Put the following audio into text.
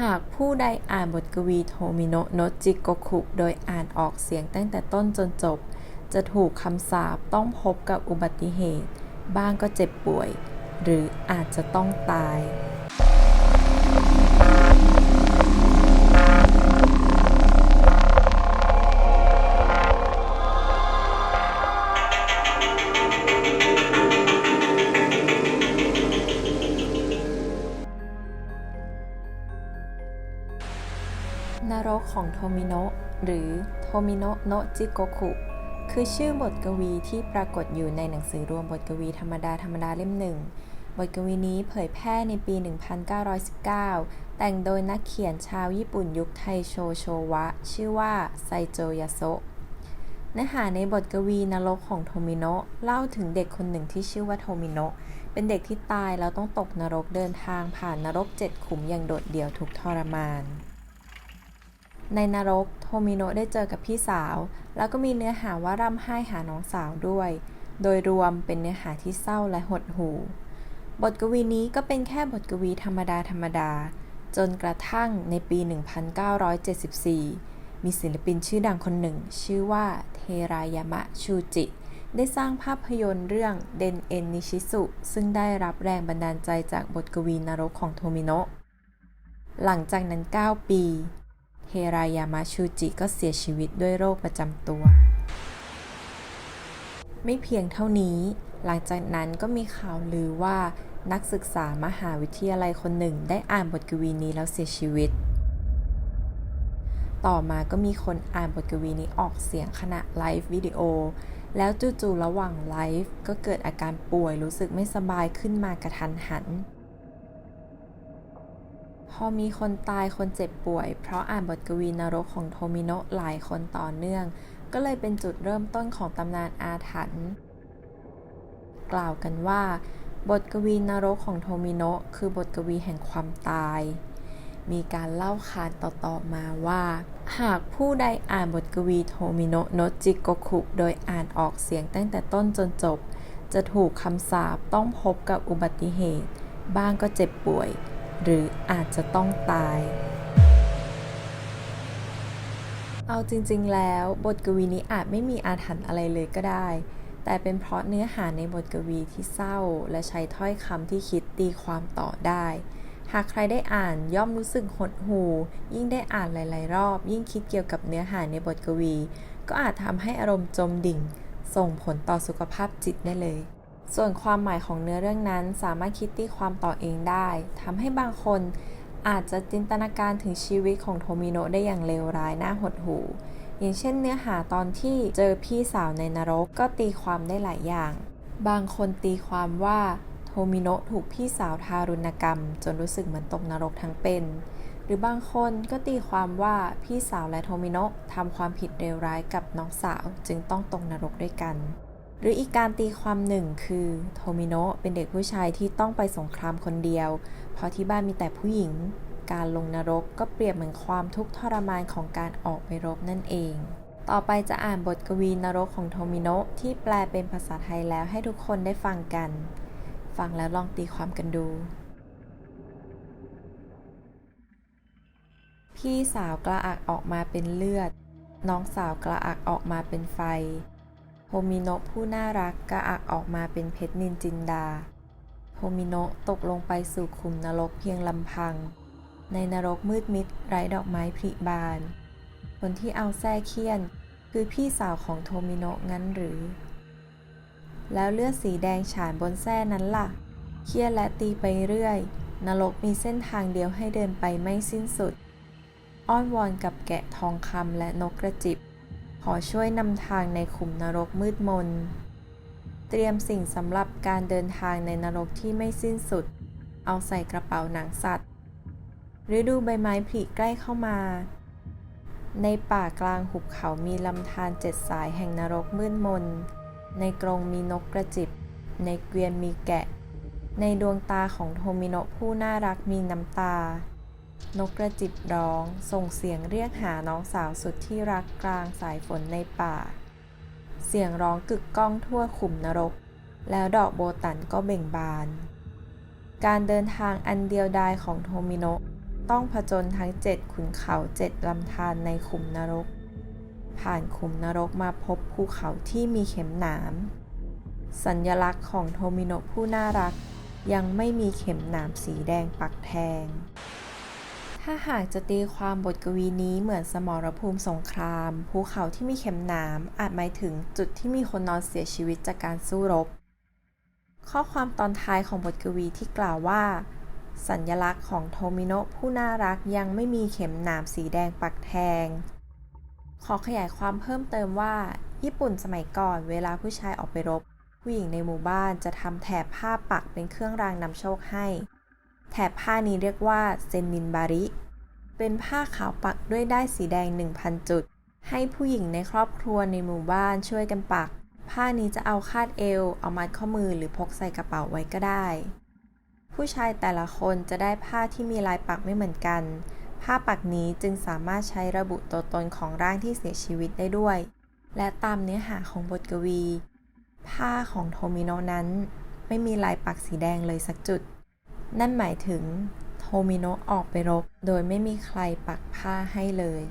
หากผู้ใดอ่านบทกวีโทมิโนะ โนะจิโกคุ โดยอ่านออกเสียงตั้งแต่ต้นจนจบ จะถูกคำสาปต้องพบกับอุบัติเหตุ บ้างก็เจ็บป่วย หรืออาจจะต้องตาย ของโทมิโนะหรือโทมิโนะโนจิโกคุคือชื่อบทกวีที่ปรากฏอยู่ในหนังสือรวมบทกวีธรรมดาธรรมดาเล่มหนึ่ง บทกวีนี้เผยแพร่ในปี 1919 แต่งโดยนักเขียนชาวญี่ปุ่นยุคไทโชโชวะ ชื่อว่าไซโจยาโซะเนื้อหาในบทกวีนรกของโทมิโนะเล่าถึงเด็กคนหนึ่งที่ชื่อว่าโทมิโนะเป็นเด็กที่ตายแล้วต้องตกนรกเดินทางผ่านนรกเจ็ดขุมอย่างโดดเดี่ยวทุกทรมาน ในนรกโทมิโนะได้เจอกับพี่สาว แล้วก็มีเนื้อหาว่าร่ำไห้หาน้องสาวด้วย โดยรวมเป็นเนื้อหาที่เศร้าและหดหู่ บทกวีนี้ก็เป็นแค่บทกวีธรรมดาธรรมดา จนกระทั่งในปี 1974 มีศิลปินชื่อดังคนหนึ่ง ชื่อว่าเทรายามะชูจิ ได้สร้างภาพยนตร์เรื่องเดนเอ็นนิชิสุซึ่งได้รับแรงบันดาลใจจากบทกวีนรกของโทมิโนะ หลังจากนั้น 9 ปี เทรายามะชูจิก็เสียชีวิตด้วยโรคประจำตัว ไม่เพียงเท่านี้ หลังจากนั้นก็มีข่าวลือว่านักศึกษามหาวิทยาลัยคนหนึ่งได้อ่านบทกวีนี้แล้วเสียชีวิต ต่อมาก็มีคนอ่านบทกวีนี้ออกเสียงขณะไลฟ์วิดีโอ แล้วจู่ๆระหว่างไลฟ์ก็เกิดอาการป่วยรู้สึกไม่สบายขึ้นมากระทันหัน พอมีคนตายคนเจ็บป่วย เพราะอ่านบทกวีนรกของโทมิโนะหลายคนต่อเนื่อง ก็เลยเป็นจุดเริ่มต้นของตำนานอาถรรพ์ กล่าวกันว่า บทกวีนรกของโทมิโนะคือบทกวีแห่งความตาย มีการเล่าขานต่อๆมาว่า หากผู้ใดอ่านบทกวีโทมิโนะโนจิโกคุโดยอ่านออกเสียงตั้งแต่ต้นจนจบ จะถูกคำสาปต้องพบกับอุบัติเหตุ บ้างก็เจ็บป่วย หรืออาจจะต้องตาย เอาจริงๆแล้วบทกวีนี้อาจไม่มีอาถรรพ์อะไรเลยก็ได้ แต่เป็นเพราะเนื้อหาในบทกวีที่เศร้า และใช้ถ้อยคำที่คิดตีความต่อได้ หากใครได้อ่านย่อมรู้สึกหดหู่ ยิ่งได้อ่านหลาย ๆ รอบ ยิ่งคิดเกี่ยวกับเนื้อหาในบทกวี ก็อาจทำให้อารมณ์จมดิ่ง ส่งผลต่อสุขภาพจิตได้เลย ส่วนความหมายของเนื้อเรื่องนั้นสามารถคิดตีความต่อเองได้ทำให้บางคนอาจจะจินตนาการถึงชีวิตของโทมิโนะได้อย่างเลวร้ายน่าหดหู่ อย่างเช่นเนื้อหาตอนที่เจอพี่สาวในนรกก็ตีความได้หลายอย่าง บางคนตีความว่าโทมิโนะถูกพี่สาวทารุณกรรม จนรู้สึกเหมือนตกนรกทั้งเป็น หรือบางคนก็ตีความว่าพี่สาวและโทมิโนะทำความผิดเลวร้ายกับน้องสาวจึงต้องตกนรกด้วยกัน หรืออีกการตีความหนึ่งคือโทมิโนะเป็นเด็กผู้ชายที่ต้องไปสงครามคนเดียว เพราะที่บ้านมีแต่ผู้หญิง การลงนรกก็เปรียบเหมือนความทุกข์ทรมานของการออกไปรบนั่นเอง ต่อไปจะอ่านบทกวีนรกของโทมิโนะที่แปลเป็นภาษาไทยแล้วให้ทุกคนได้ฟังกัน ฟังแล้วลองตีความกันดู พี่สาวกระอักออกมาเป็นเลือด น้องสาวกระอักออกมาเป็นไฟ มิโนะผู้น่ารักกระอักออกมาเป็นเพชรนินจินดา โฮมิโนะตกลงไปสู่ขุมนรกเพียงลำพัง ในนรกมืดมิดไร้ดอกไม้ผลิบาน คนที่เอาแส้เคี่ยน คือพี่สาวของโทมิโนะงั้นหรือ แล้วเลือดสีแดงฉานบนแส้นั้นล่ะ เคี่ยนและตีไปเรื่อย นรกมีเส้นทางเดียวให้เดินไปไม่สิ้นสุด อ้อนวอนกับแกะทองคำและนกกระจิบ ขอช่วยนำทางในขุมนรกมืดมน เตรียมสิ่งสำหรับการเดินทางในนรกที่ไม่สิ้นสุด เอาใส่กระเป๋าหนังสัตว์ฤดูใบไม้ผลิใกล้เข้ามา ในป่ากลางหุบเขามีลำธารเจ็ดสายแห่งนรกมืดมน ในกรงมีนกกระจิบ ในเกวียนมีแกะ ในดวงตาของโทมิโนะผู้น่ารักมีน้ำตา นกกระจิบร้อง ส่งเสียงเรียกหาน้องสาวสุดที่รักกลางสายฝนในป่า เสียงร้องกึกก้องทั่วขุมนรก แล้วดอกโบตันก็เบ่งบาน การเดินทางอันเดียวดายของโทมิโนะต้องผจญทั้งเจ็ดขุนเขาเจ็ดลำธารในขุมนรก ผ่านขุมนรกมาพบภูเขาที่มีเข็มหนาม สัญลักษณ์ของโทมิโนะผู้น่ารัก ยังไม่มีเข็มหนามสีแดงปักแทง ถ้าหากจะตีความบทกวีนี้เหมือนสมรภูมิสงคราม ภูเขาที่มีเข็มหนามอาจหมายถึงจุดที่มีคนนอนเสียชีวิตจากการสู้รบ ข้อความตอนท้ายของบทกวีที่กล่าวว่า สัญลักษณ์ของโทมิโนะผู้น่ารักยังไม่มีเข็มหนามสีแดงปักแทง ขอขยายความเพิ่มเติมว่า ญี่ปุ่นสมัยก่อนเวลาผู้ชายออกไปรบ ผู้หญิงในหมู่บ้านจะทำแถบผ้าปักเป็นเครื่องรางนำโชคให้ แถบผ้านี้เรียกว่าเซนมินบาริ เป็นผ้าขาวปักด้วยได้ายสีแดง 1,000 จุด ให้ผู้หญิงในครอบครัวในหมู่บ้านช่วยกันปัก ผ้านี้จะเอาคาดเอว เอามัดข้อมือหรือพกใส่กระเป๋าไว้ก็ได้ ผู้ชายแต่ละคนจะได้ผ้าที่มีลายปักไม่เหมือนกัน ผ้าปักนี้จึงสามารถใช้ระบุตัวตนของร่างที่เสียชีวิตได้ด้วย และตามเนื้อหาของบทกวี ผ้าของโทมิโนนั้น ไม่มีลายปักสีแดงเลยสักจุด นั่นหมายถึงโทมิโนะออกไปรบ โดยไม่มีใครปักผ้าให้เลย